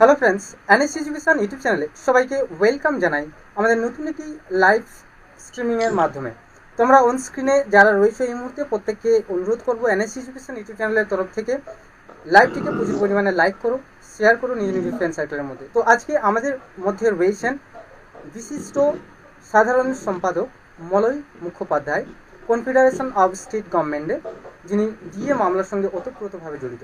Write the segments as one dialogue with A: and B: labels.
A: Hello friends NS education YouTube চ্যানেলে সবাইকে welcome জানাই আমাদের নতুন একটি লাইভ স্ট্রিমিংয়ের মাধ্যমে। তোমরা অন স্ক্রিনে যারা রয়েছে এই মুহূর্তে প্রত্যেককে অনুরোধ করব এনএস এডুকেশন ইউটিউব চ্যানেলের তরফ থেকে লাইভটিকে প্রচুর পরিমাণে লাইক করো শেয়ার করো নিজ নিজ ফ্রেন্ড সার্কেলের মধ্যে। তো আজকে আমাদের মধ্যে রয়েছেন বিশিষ্ট সাধারণ সম্পাদক Malay Mukhopadhyay confederation of state গভর্নমেন্টের যিনি ডিএ মামলার সঙ্গে ওতপ্রোতভাবে জড়িত।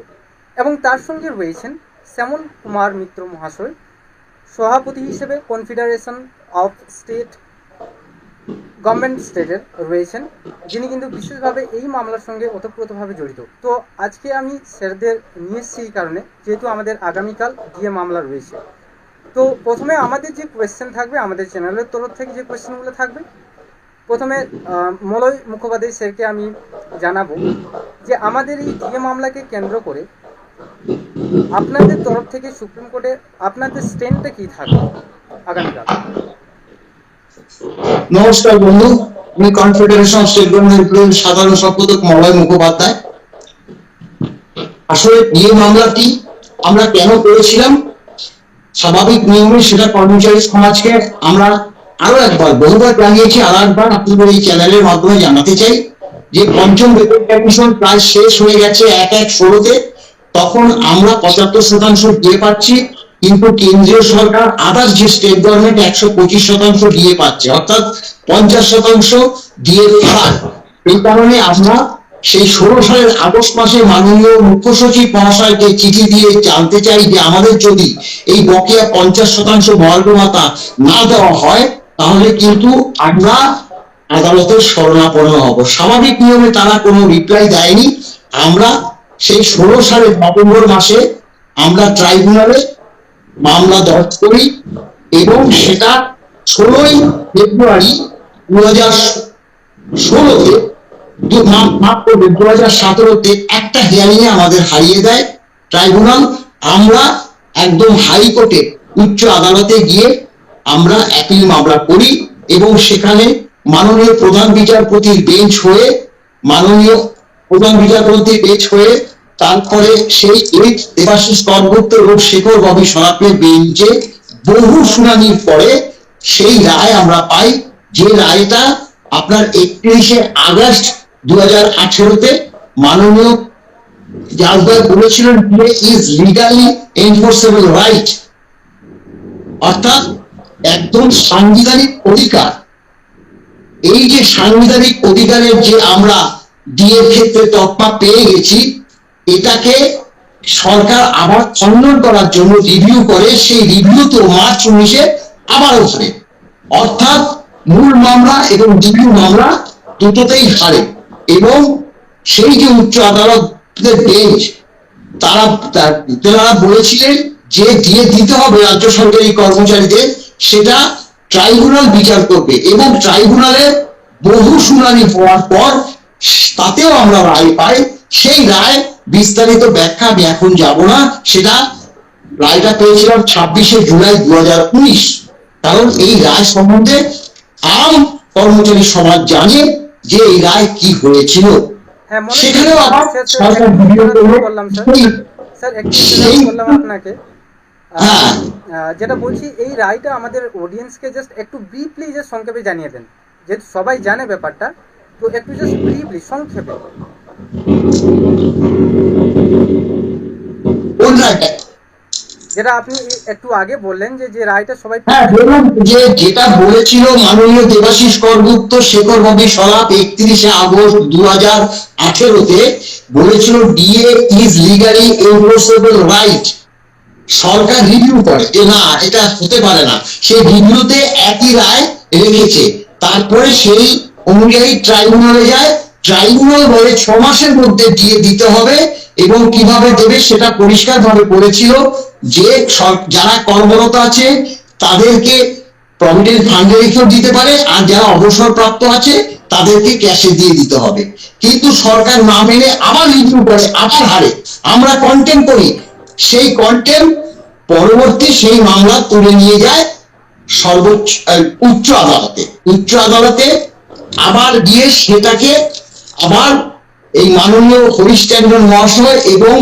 A: এবং তার সঙ্গে রয়েছেন শ্যামল কুমার মিত্র মহাশয়, সভাপতি হিসেবে কনফেডারেশন অফ স্টেট গভর্নমেন্ট স্টেটের রয়েছেন যিনি কিন্তু বিশেষভাবে এই মামলার সঙ্গে ওতপ্রোতভাবে জড়িত। তো আজকে আমি স্যারদের নিয়ে এসেছি এই কারণে, যেহেতু আমাদের আগামীকাল ডিএ মামলা রয়েছে। তো প্রথমে আমাদের যে কোয়েশ্চেন থাকবে, আমাদের চ্যানেলের তরফ থেকে যে কোয়েশ্চেনগুলো থাকবে, প্রথমে মলয় মুখোপাধ্যায় স্যারকে আমি জানাব যে আমাদের এই ডিএ মামলাকে কেন্দ্র করে আপনাদের তরফ থেকে সুপ্রিম কোর্টে আপনাদের স্ট্যান্ডটা কি থাকবে আগামীকাল?
B: নমস্কার বন্ধু, আমি কনফেডারেশন অফ স্টেট গভর্নমেন্ট সাধারণ সম্পাদক মলয় মুখোপাধ্যায়। আসলে বিয়ে মামলাটি আমরা কেন করেছিলাম? স্বাভাবিক নিয়মে সেটা কর্মচারী সমাজকে আমরা আরও একবার, বহুবার জানিয়েছি, আর একবার আপনাদের এই চ্যানেলের মাধ্যমে জানাতে চাই যে পঞ্চম বেতন কমিশন প্রায় শেষ হয়ে গেছে এক এক ষোলোতে। তখন আমরা পঁচাত্তর শতাংশ দিয়ে পাচ্ছি, কিন্তু কেন্দ্রীয় সরকার আদার যে স্টেট গভর্নমেন্ট একশো পঁচিশ শতাংশ দিয়ে পাচ্ছে, অর্থাৎ পঞ্চাশ শতাংশ দিয়ে ফারাক এই কারণে আমরা সেই ষোলো সালের আগস্ট মাসে মাননীয় মুখ্য সচিব মহাশয়কে চিঠি দিয়ে জানতে চাই যে আমাদের যদি এই বকেয়া পঞ্চাশ শতাংশ মহার্ঘ ভাতা না দেওয়া হয়, তাহলে কিন্তু আমরা আদালতের শরণাপন্ন হব। স্বাভাবিক নিয়মে তারা কোনো রিপ্লাই দেয়নি, আমরা সেই ষোলো সালের নভেম্বর মাসে আমরা ট্রাইব্যুনালে মামলা দর্জ করি এবং সেটা ষোলোই ফেব্রুয়ারি দু হাজার ষোলোতে মাফ করবে দু হাজার সতেরোতে একটা হিয়ারিং এ আমাদের হারিয়ে দেয় ট্রাইব্যুনাল। আমরা একদম হাইকোর্টে উচ্চ আদালতে গিয়ে আমরা অ্যাপিল মামলা করি এবং সেখানে মাননীয় প্রধান বিচারপতির বেঞ্চ হয়ে মাননীয় প্রধান বিচারপতির বেচ হয়ে তারপরে সেই এই দেবাশিস করগুপ্ত এবং শেখর ববি সরাফের বেঞ্চে বহু শুনানির পরে সেই রায় আমরা পাই। যে রায়টা আপনার একত্রিশে আগস্ট দু হাজার আঠেরোতে মাননীয় জাজদার বলেছিলেন ইজ লিগালি এনফোর্সেবল রাইট অর্থাৎ একদম সাংবিধানিক অধিকার। এই যে সাংবিধানিক অধিকারের যে আমরা দিয়ে ক্ষেত্রে তকমা পেয়ে গেছি। এটাকে সরকার আবার খণ্ডন করার জন্য রিভিউ করে, সেই রিভিউ তো মার্চ উনিশে আবার হারে অর্থাৎ মূল মামলা এবং রিভিউ মামলা দুটোতেই হারে। এবং সেই যে উচ্চ আদালতের বেঞ্চ তারা তা- তেনারা বলেছিলেন যে দিয়ে দিতে হবে রাজ্য সরকারি কর্মচারীদের, সেটা ট্রাইব্যুনাল বিচার করবে। এবং ট্রাইব্যুনালে বহু শুনানি হওয়ার পর তাতেও আমরা রায় পাই। সেই রায় বিস্তারিত ব্যাখ্যা আমি এখন যাব না। সেটা রায়টা পেয়েছিলাম ছাব্বিশে জুলাই দু হাজার উনিশ। কারণ এই রায় সম্বন্ধে আম কর্মচারী সমাজ জানে যে এই রায় কি হয়েছিল।
A: হ্যাঁ
B: সেখানেও আবার সরকার ভিডিও
A: করলাম আপনাকে।
B: হ্যাঁ।
A: যেটা বলছি এই রায়টা আমাদের অডিয়েন্সকে জাস্ট একটু ব্রিফলি জাস্ট সংক্ষেপে জানিয়ে দেন। যেহেতু সবাই জানে ব্যাপারটা তো একটু জাস্ট ব্রিফলি সংক্ষেপে। যেটা আপনি একটু আগে বললেন যে যে রায়টা সবাই
B: হ্যাঁ বললাম যে যেটা বলেছিল মাননীয় দেবাশিস করগুপ্ত শেখর ববি সলাপ একত্রিশে আগস্ট দু হাজার আঠেরোতে বলেছিল DA is legally enforceable right Sarkar review করে যে না এটা হতে পারে না। সেই রিভিউতে একই রায় রেখেছে। তারপরে সেই অনুযায়ী ট্রাইব্যুনালে যায়। ট্রাইব্যুনাল বলে ছ মাসের মধ্যে দিয়ে দিতে হবে এবং কীভাবে দেবে সেটা পরিষ্কার ভাবে বলেছিল যে যারা কর্মরত আছে তাদেরকে প্রভিডেন্ট ফান্ডে রেখেও দিতে পারে আর যারা অবসরপ্রাপ্ত আছে তাদেরকে ক্যাশে দিয়ে দিতে হবে। কিন্তু সরকার না মেনে আবার রিভিউ করে, আবার হারে। আমরা কন্টেম করি। সেই কন্টেম পরবর্তী সেই মামলা তুলে নিয়ে যায় সর্বোচ্চ উচ্চ আদালতে। উচ্চ আদালতে আবার গিয়ে সেটাকে আবার এই মাননীয় হরিশ ট্যান্ডন মহাশয় এবং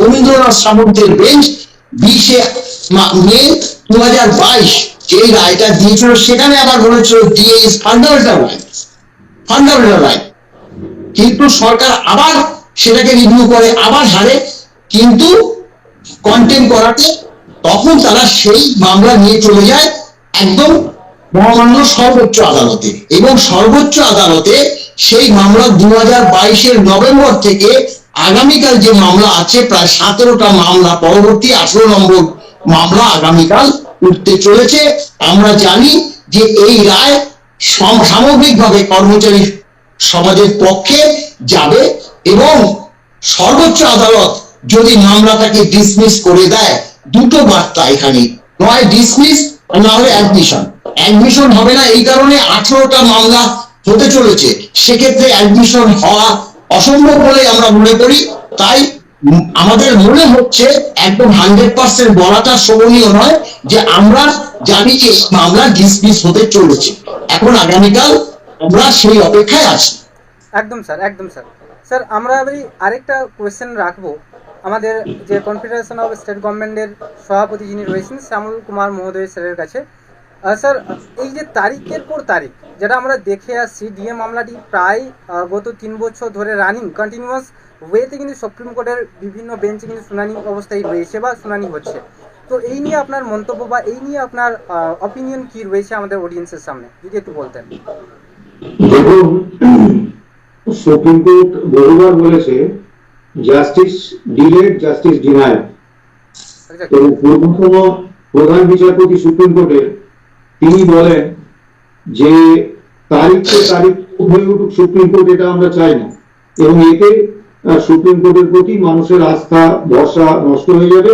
B: রবীন্দ্রনাথ সামন্তের বেঞ্চ বিশে মে দু হাজার বাইশ যে রায়টা দিয়েছিল, সেখানে আবার বলেছিল DA is fundamental right fundamental right কিন্তু সরকার আবার সেটাকে রিভিউ করে, আবার হারে, কিন্তু কন্টেম করাতে তখন তারা সেই মামলা নিয়ে চলে যায়, একদম মহামান্য সর্বোচ্চ আদালতে। এবং সর্বোচ্চ আদালতে সেই মামলা দু হাজার বাইশের নভেম্বর থেকে আগামীকাল যে মামলা আছে, প্রায় সতেরোটা মামলা, পরবর্তী আঠেরো নম্বর মামলা আগামীকাল উঠতে চলেছে। আমরা জানি যে এই রায় সম- সামগ্রিকভাবে কর্মচারী সমাজের পক্ষে যাবে এবং সর্বোচ্চ আদালত যদি মামলাটাকে ডিসমিস করে দেয়, দুটো বার্তা এখানে। নয় ডিসমিস না হলে অ্যাডমিশন অ্যাডমিশন হবে না, এই কারণে আঠারোটা মামলা হতে চলেছে। সেক্ষেত্রে অ্যাডমিশন হওয়া অসম্ভব বলে আমরা মনে করি। তাই আমাদের মনে হচ্ছে একদম হান্ড্রেড পার্সেন্ট বলাটা শোভনীয় নয় যে আমরা জানি যে মামলা ডিসমিস হতে চলেছে। এখন আগামীকাল আমরা সেই অপেক্ষায় আছি।
A: একদম স্যার একদম স্যার। স্যার, আমরা আরেকটা কোয়েশ্চেন রাখব। আমাদের যে কনফেডারেশন অফ স্টেট গভর্নমেন্টের সভাপতি যিনি রয়েছেন, শ্যামল কুমার মহোদয় স্যারের কাছে। স্যার এই যে তারিখের পর তারিখ যেটা আমরা দেখে আসছি ডিএ মামলাটি প্রায় গত তিন বছর ধরে রানিং কন্টিনিউয়াস ওয়েতে কিন্তু সুপ্রিম কোর্টের বিভিন্ন বেঞ্চে কিন্তু শুনানি অবস্থায় রয়েছে বা শুনানি হচ্ছে। তো এই নিয়ে আপনার মন্তব্য বা এই নিয়ে আপনার অপিনিয়ন কি রয়েছে আমাদের অডিয়েন্সের সামনে? যদি একটু বলতেন।
C: দেখুন সুপ্রিম কোর্ট বহুবার বলেছে জাস্টিস ডিলেড জাস্টিস ডিনাইড এবং প্রধান বিচারপতি সুপ্রিম কোর্টের তিনি বলেন যে তারিখকে তারিখ হয়ে উঠুক সুপ্রিম কোর্ট, এটা আমরা চাই না। এবং এতে সুপ্রিম কোর্টের প্রতি মানুষের আস্থা, ভরসা নষ্ট হয়ে যাবে।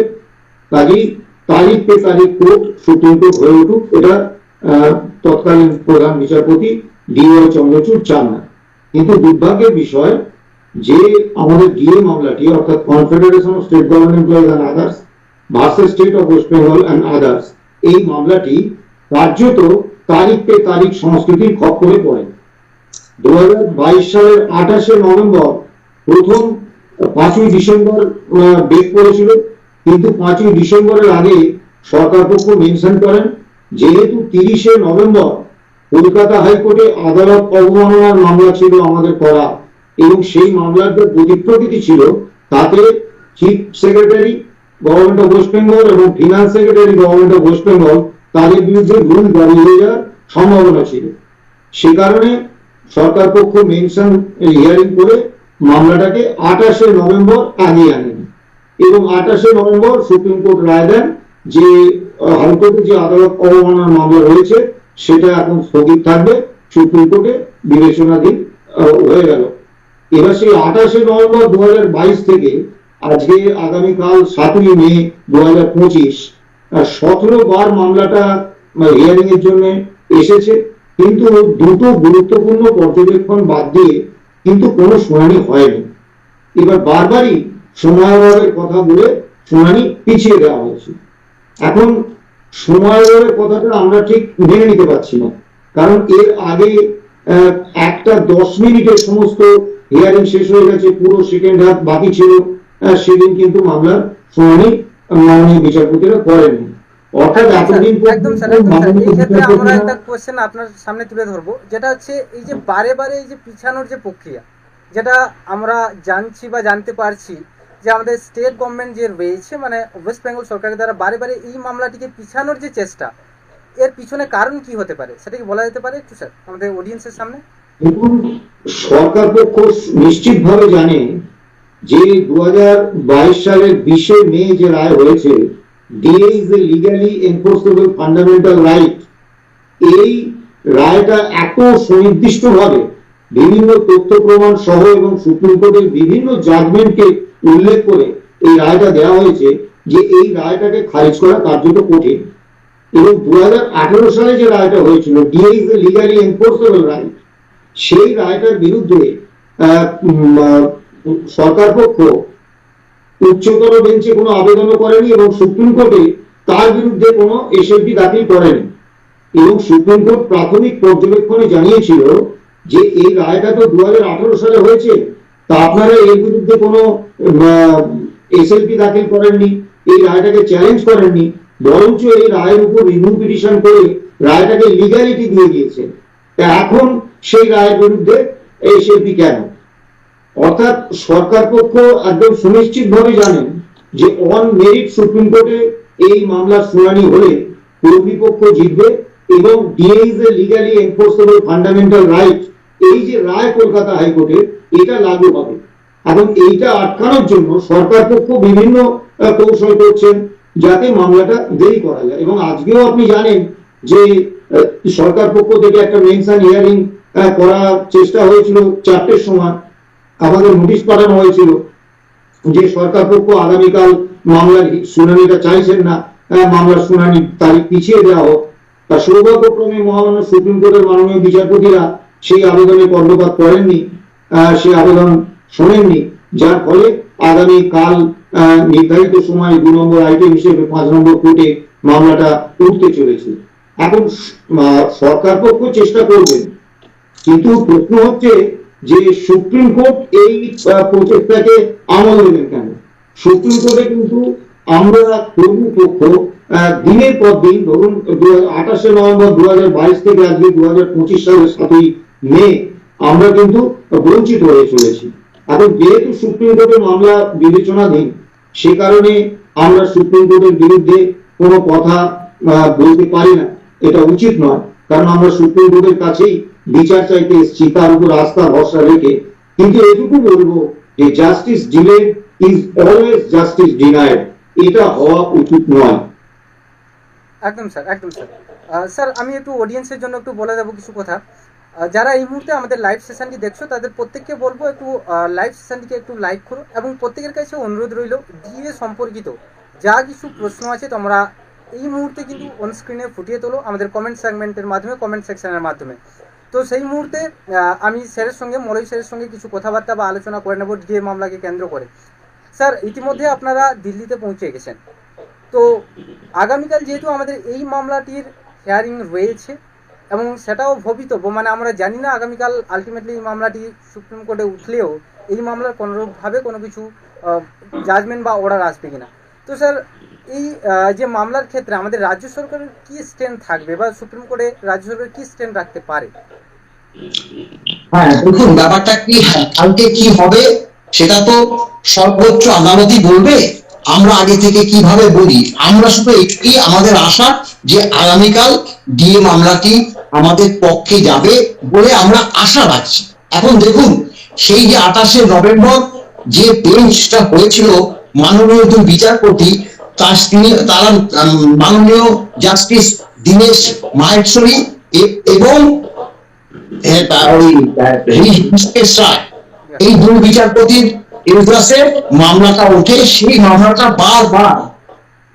C: কাজেই তারিখ তারিখ কোর্ট, সুপ্রিম কোর্ট হয়ে উঠুক, এটা তৎকালীন প্রধান বিচারপতি ডি ওয়াই চন্দ্রচূড় চান না। কিন্তু দুর্ভাগ্যের বিষয় যে আমাদের ডিএ মামলাটি, অর্থাৎ confederation of state government and others versus state of West Bengal and others এই মামলাটি কার্যত তারিখ পে তারিখ সংস্কৃতির খপ্পরে পড়ে। দু হাজার বাইশ সালের আঠাশে নভেম্বর প্রথম পাঁচই ডিসেম্বর ডেট পড়েছিল। কিন্তু পাঁচই ডিসেম্বরের আগে সরকার পক্ষ মেনশন করেন, যেহেতু তিরিশে নভেম্বর কলকাতা হাইকোর্টে আদালত অবমাননার মামলা ছিল আমাদের করা, এবং সেই মামলার যে গতি প্রকৃতি ছিল, তাতে chief secretary government of West Bengal এবং finance secretary government of West Bengal তাদের বিরুদ্ধে রুল দাঁড়িয়ে যাওয়ার সম্ভাবনা ছিল। সে কারণে সরকার পক্ষ মেনশন হিয়ারিং করে মামলাটাকে আঠাশে নভেম্বর আগিয়ে আনেন। এবং আঠাশে নভেম্বর সুপ্রিম কোর্ট রায় দেন যে হাইকোর্টে যে আদালত অবমাননার মামলা রয়েছে, সেটা এখন স্থগিত থাকবে। সুপ্রিম কোর্টে বিবেচনাধীন হয়ে গেল। এবার সেই আঠাশে নভেম্বর দু হাজার বাইশ থেকে, আজকে আগামীকাল সাতই মে দু হাজার পঁচিশ সতেরো বার মামলাটা হিয়ারিং এর জন্য এসেছে। কিন্তু দুটো গুরুত্বপূর্ণ পর্যবেক্ষণ বাদ দিয়ে কিন্তু কোনো শুনানি হয়নি। এবার বারবারই সময়াভাবের কথা বলে শুনানি পিছিয়ে দেওয়া হয়েছে। এখন সময়াভাবের কথাটা আমরা ঠিক মেনে নিতে পারছি না। কারণ এর আগে একটা দশ মিনিটের সমস্ত হিয়ারিং শেষ হয়ে গেছে, পুরো সেকেন্ড হাফ বাকি ছিল। সেদিন কিন্তু মামলার শুনানি মাননীয় বিচারপতিরা করেননি অর্থাৎ এতদিন
A: একদম স্যার
C: পর্যন্ত
A: একদম স্যার এই ক্ষেত্রে আমরা একটা কোশ্চেন আপনার সামনে তুলে ধরবো যেটা হচ্ছে এই যে বারে বারে এই যে পিছানোর যে প্রক্রিয়া যেটা আমরা জানছি বা জানতে পারছি যে আমাদের স্টেট গভর্নমেন্ট যে রয়েছে মানে ওয়েস্ট বেঙ্গল সরকারের দ্বারা বারে বারে এই মামলাটিকে পিছানোর যে চেষ্টা এর পিছনে কারণ কি হতে পারে? সেটা কি বলা যেতে পারে একটু স্যার আমাদের অডিয়েন্সের সামনে?
C: দেখুন সরকার পক্ষ নিশ্চিতভাবে জানে যে দু হাজার বাইশ সালের বিশে মে যে রায় হয়েছে DA is a legally enforceable fundamental right এই রায়টা এত সুনির্দিষ্টভাবে বিভিন্ন তথ্য প্রমাণ সহ এবং সুপ্রিম কোর্টের বিভিন্ন জাজমেন্টকে উল্লেখ করে এই রায়টা দেওয়া হয়েছে যে এই রায়টাকে খারিজ করা কার্যত কঠিন। এবং দু হাজার আঠারো সালে যে রায়টা হয়েছিল DA is a legally enforceable right সেই রায়টার বিরুদ্ধে আহ, সরকার পক্ষ উচ্চতর বেঞ্চে কোনো আবেদনও করেনি এবং সুপ্রিম কোর্টে তার বিরুদ্ধে কোনো এসএলপি দাখিল করেনি। এবং সুপ্রিম কোর্ট প্রাথমিক পর্যবেক্ষণে জানিয়েছিল যে এই রায়টা তো দু হাজার আঠারো সালে হয়েছে, তা আপনারা এর বিরুদ্ধে কোনো এসএলপি দাখিল করেননি, এই রায়টাকে চ্যালেঞ্জ করেননি, বরঞ্চ এই রায়ের উপর রিভিউ পিটিশন করে রায়টাকে লিগ্যালিটি দিয়ে দিয়েছেন। তা এখন সেই রায়ের বিরুদ্ধে এই শিল্পী কেন? অর্থাৎ সরকার পক্ষ একদম সুনিশ্চিত ভাবে জানেন যে অন মেরিট সুপ্রিম কোর্টে এই মামলার শুনানি হলে পক্ষ জিতবে এবং DA a legally enforceable fundamental right এই যে রায় কলকাতা হাইকোর্টে, এটা লাগু হবে। এবং এইটা আটকানোর জন্য সরকার পক্ষ বিভিন্ন কৌশল করছেন যাতে মামলাটা দেরি করা যায়। এবং আজকেও আপনি জানেন যে সরকার পক্ষ থেকে একটা মেনশন হিয়ারিং করার চেষ্টা হয়েছিল চারটের সময়। আমাদের নোটিশ পাঠানো হয়েছিল যে সরকার পক্ষ আগামীকাল মামলার শুনানিটা চাইছেন না মামলার শুনানির তারিখ পিছিয়ে দেওয়া হোক। তা সৌভাগ্যক্রমে মহামান্য সুপ্রিম কোর্টের মাননীয় বিচারপতিরা সেই আবেদনে কর্ণপাত করেননি সেই আবেদন শোনেননি, যার ফলে আগামী কাল নির্ধারিত সময় দু নম্বর আইটেম হিসেবে পাঁচ নম্বর কোর্টে মামলাটা উঠতে চলেছে। এখন সরকার পক্ষ চেষ্টা করবেন কিন্তু প্রশ্ন হচ্ছে যে সুপ্রিম কোর্ট এই প্রচেষ্টাকে আমল দেবেন কেন? সুপ্রিম কোর্টে কিন্তু আমরা কর্তৃপক্ষ আহ, দিনের পর দিন ধরুন আঠাশে নভেম্বর দু হাজার বাইশ থেকে আজকে দু হাজার পঁচিশ সালের সাতই মে আমরা কিন্তু বঞ্চিত হয়ে চলেছি। এখন যেহেতু সুপ্রিম কোর্টের মামলা বিবেচনাধীন সে কারণে আমরা সুপ্রিম কোর্টের বিরুদ্ধে কোনো কথা বলতে পারি না। এটা উচিত নয় কারণ আমরা সুপ্রিম কোর্টের কাছেই বিচার চাইতে এসেছি তার উপর আস্থা ভরসা রেখে, কিন্তু এটুকু বলব যে justice delayed is always justice denied এটা হওয়া উচিত নয়।
A: একদম স্যার একদম স্যার। স্যার, আমি একটু অডিয়েন্সের জন্য একটু বলে দেবো কিছু কথা। যারা এই মুহূর্তে আমাদের লাইভ সেশনটি দেখছ, তাদের প্রত্যেককে বলব একটু লাইভ সেশনটিকে একটু লাইক করো এবং প্রত্যেকের কাছে অনুরোধ রইল ডিএ সম্পর্কিত যা কিছু প্রশ্ন আছে তোমরা এই মুহূর্তে কিন্তু অন স্ক্রিনে ফুটিয়ে তোলো আমাদের কমেন্ট সেগমেন্টের মাধ্যমে কমেন্ট সেকশনের মাধ্যমে। তো সেই মুহূর্তে আমি স্যারের সঙ্গে, মলয় স্যারের সঙ্গে কিছু কথাবার্তা বা আলোচনা করে নেব ডিএ মামলাকে কেন্দ্র করে। স্যার, ইতিমধ্যে আপনারা দিল্লিতে পৌঁছে গেছেন। তো আগামীকাল যেহেতু আমাদের এই মামলাটির হেয়ারিং রয়েছে এবং সেটাও ভবিতব্য মানে আমরা জানি না আগামীকাল আলটিমেটলি এই মামলাটি সুপ্রিম কোর্টে উঠলেও এই মামলার কোনোরূপভাবে কোনো কিছু জাজমেন্ট বা অর্ডার আসবে কিনা। তো স্যার, এই যে মামলার ক্ষেত্রে আমাদের রাজ্য সরকারের কি স্ট্যান্ড থাকবে বা সুপ্রিম কোর্টে রাজ্য সরকার কি স্ট্যান্ড রাখতে পারে?
B: হ্যাঁ দেখুন ব্যাপারটা কি হ্যাঁ, কালকে কি হবে সেটা তো সর্বোচ্চ আদালতই বলবে। আমরা আগে থেকে কীভাবে বলি? আমরা শুধু একটি আমাদের আশা যে আগামীকাল ডিএ মামলাটি আমাদের পক্ষে যাবে বলে আমরা আশা রাখছি। এখন দেখুন সেই যে আঠাশে নভেম্বর যে বেঞ্চটা হয়েছিল মাননীয় দুই বিচারপতি তিনি তারা মাননীয় জাস্টিস দীনেশ মাহেশ্বরী এবং এ, তা- ওই আহ, ঋষিকেশ রায়, এই দুই বিচারপতির এজলাসে মামলাটা ওঠে, সেই মামলাটা বারবার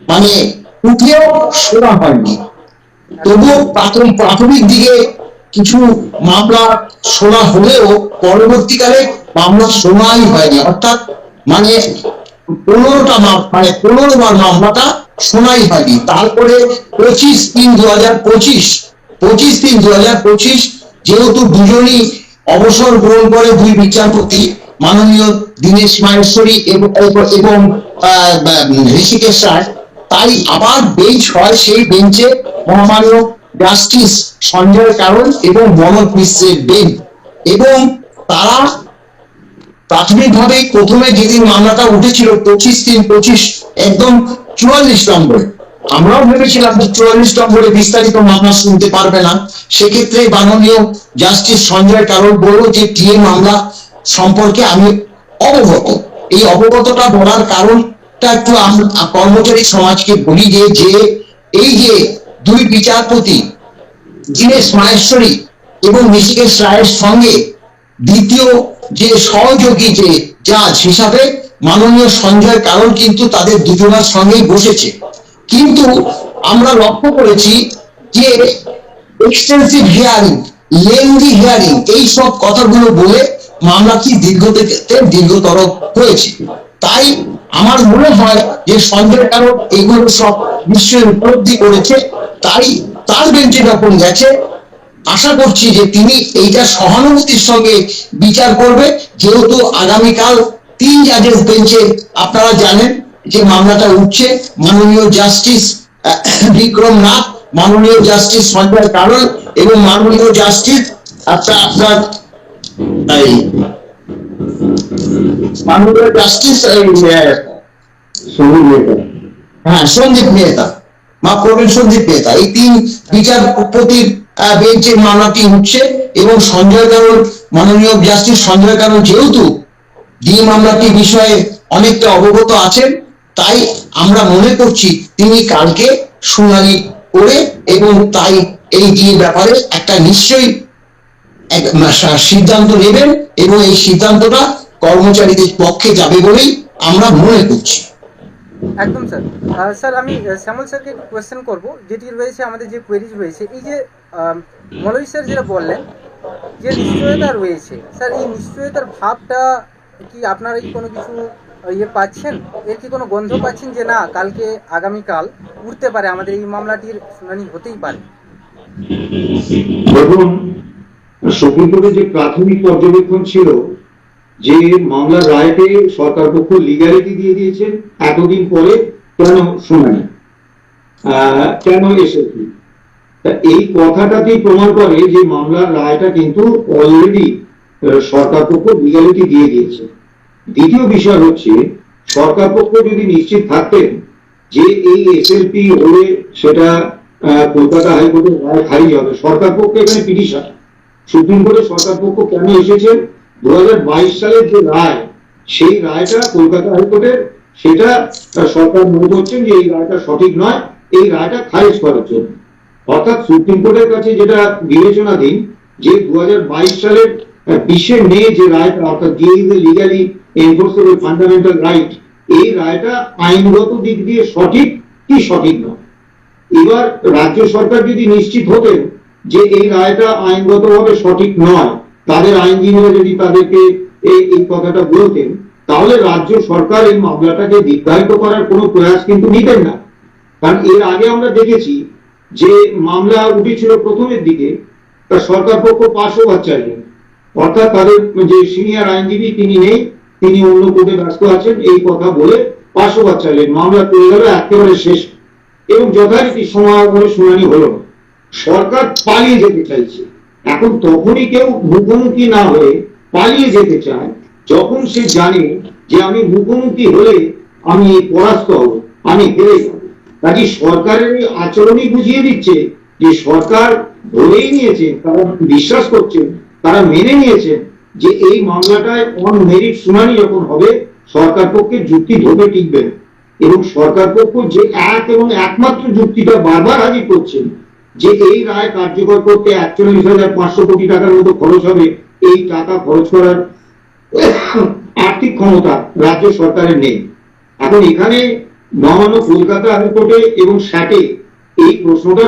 B: মানে উঠেও শোনা হয়নি। তবুও প্রাথমিক প্রাথমিক দিকে কিছু মামলা শোনা হলেও পরবর্তীকালে মামলা শোনাই হয়নি। অর্থাৎ মানে পনেরোটা মানে পনেরো বার মামলাটা শোনাই হয়নি। তারপরে পঁচিশ তিন দু হাজার পঁচিশ পঁচিশ তিন দু হাজার পঁচিশ যেহেতু দুজনই অবসর গ্রহণ করে দুই বিচারপতি মাননীয় দীনেশ মাহেশ্বরী এবং ঋষিকেশ রায় তাই আবার বেঞ্চ হয় সেই বেঞ্চে মহামান্য জাস্টিস সঞ্জয় কারণ এবং মনোজ মিশ্রের বেঞ্চ এবং তারা প্রাথমিকভাবে প্রথমে যেদিন মামলাটা উঠেছিল পঁচিশ তিন পঁচিশ একদম চুয়াল্লিশ নম্বরে আমরাও ভেবেছিলাম যে চুয়াল্লিশ নম্বরে বিস্তারিত মামলা শুনতে পারবে না। সেক্ষেত্রে মাননীয় জাস্টিস সঞ্জয় কারণ বলল যে টিএ মামলা সম্পর্কে আমি অবগত। এই অবগতটা বলার কারণটা একটু কর্মচারী সমাজকে বলি যে যে এই যে দুই বিচারপতি দীনেশ মাহেশ্বরী এবং ঋষিকেশ রায়ের সঙ্গে দ্বিতীয় যে সহযোগী যে জাজ হিসাবে মাননীয় সঞ্জয় কারণ কিন্তু তাদের দুজনের সঙ্গেই বসেছে। কিন্তু আমরা লক্ষ্য করেছি যে এক্সটেন্সিভ হিয়ারিং লেন্দি হিয়ারিং এই সব কথাগুলো বলে মামলাটি দীর্ঘ থেকে দীর্ঘতর হয়েছে। তাই আমার মনে হয় যে সঞ্জয় কারণ এগুলো সব নিশ্চয়ই উপলব্ধি করেছে। তাই তার বেঞ্চে যখন গেছে, আশা করছি যে তিনি এইটা সহানুভূতির সঙ্গে বিচার করবে। যেহেতু আগামীকাল তিন জাজের বেঞ্চে আপনারা জানেন যে মামলাটা উঠছে মাননীয় জাস্টিস বিক্রম নাথ মাননীয় জাস্টিস সঞ্জয় কারণ এবং মাননীয় জাস্টিস আপনার আপনার মাননীয় জাস্টিস হ্যাঁ সন্দীপ মেহতা মাফ করবেন সন্দীপ মেহতা এই তিন বিচারপতির আহ, বেঞ্চে মামলাটি উঠছে এবং সঞ্জয় কারণ মাননীয় জাস্টিস সঞ্জয় কারোর যেহেতু ডিএ মামলাটি বিষয়ে অনেকটা অবগত আছেন তাই আমরা মনে করছি তিনি কালকে শুনানি করে এবং তাই এই ডিএ ব্যাপারে একটা নিশ্চয়ই সিদ্ধান্ত নেবেন এবং এই সিদ্ধান্তটা কর্মচারীদের পক্ষে যাবে বলেই আমরা মনে করছি।
A: একদম স্যার। স্যার, আমি শ্যামল স্যারকে কোয়েশ্চেন করব। যেটি রয়েছে আমাদের যে কোয়েরিজ রয়েছে, এই যে মলয় স্যার যেটা বললেন, যে নিশ্চয়তা রয়েছে। স্যার, এই নিশ্চয়তার ভাবটা কি আপনারা কোনো কিছু ইয়ে পাচ্ছেন? এর কি কোনো গন্ধ পাচ্ছেন যে না, কালকে, আগামীকাল উঠতে পারে? আমাদের এই মামলাটির শুনানি হতেই পারে।
C: দেখুন সুপ্রিম যে প্রাথমিক পর্যবেক্ষণ ছিল, যে মামলার রায়তে সরকার পক্ষ লিগ্যালিটি দিয়ে দিয়েছেন এতদিন পরে কেন শুনানি? কেন এসেছে? এই কথাটাতেই প্রমাণ করে যে মামলার রায়টা কিন্তু অলরেডি সরকার পক্ষ লিগ্যালিটি দিয়ে দিয়েছে। দ্বিতীয় বিষয় হচ্ছে, সরকার পক্ষ যদি নিশ্চিত থাকতেন যে এই এসএলপি হলে সেটা কলকাতা হাইকোর্টের রায় খারিজ হবে, সরকার পক্ষ এখানে পিটিশন। সুপ্রিম কোর্টে সরকার পক্ষ কেন এসেছেন? দু সালের যে রায়, সেই রায়টা কলকাতা হাইকোর্টের সেটা সরকার মনে করছেন যে এই রায়টা সঠিক নয়, এই রায়টা খারিজ করার জন্য। অর্থাৎ সুপ্রিম কোর্টের কাছে যেটা বিবেচনাধীন, যে দু হাজার বাইশ সালের বিশে মে যে রায়টা অর্থাৎ DA is legally enforceable fundamental right এই রায়টা আইনগত দিক দিয়ে সঠিক কি সঠিক নয়? এবার রাজ্য সরকার যদি নিশ্চিত হতেন যে এই রায়টা আইনগতভাবে সঠিক নয়, তাদের আইনজীবীরা যদি তাদেরকে এই কথাটা বলতেন, তাহলে রাজ্য সরকার এই মামলাটাকে দীর্ঘায়িত করার কোনো প্রয়াস কিন্তু নিতেন না। কারণ এর আগে আমরা দেখেছি যে মামলা উঠেছিল প্রথমের দিকে, তা সরকার পক্ষ পাশ ওভার চাইলেন অর্থাৎ তাদের যে সিনিয়র আইনজীবী তিনি নেই, তিনি অন্য কোর্টে ব্যস্ত আছেন, এই কথা বলে পাশ ওভার চাইলেন মামলা চলে গেল একেবারে শেষ। এবং যথারীতি সময় করে শুনানি হলো সরকার পালিয়ে যেতে চাইছে। এখন তখনই কেউ মুখোমুখি না হয়ে পালিয়ে যেতে চায়, যখন সে জানে যে আমি মুখোমুখি হলে আমি পরাস্ত হব, আমি হেরে যাব। কাজে সরকারের আচরণই বুঝিয়ে দিচ্ছে যে সরকার ধরেই নিয়েছে, তারা বিশ্বাস করছেন তারা মেনে নিয়েছেন যে এই মামলাটায় অন মেরিট শুনানি যখন হবে, সরকার পক্ষে যুক্তি ধরে টিকবেন এবং সরকার পক্ষ যে এক এবং একমাত্র যুক্তিটা বারবার হাজির করছেন যে এই রায় কার্যকর করতে একচল্লিশ হাজার পাঁচশো কোটি টাকার মতো খরচ হবে, এই টাকা খরচ করার আর্থিক ক্ষমতা রাজ্য সরকারের নেই। এখন এখানে মহামান্য কলকাতা হাইকোর্টে এবং স্যাটে এই প্রশ্নটা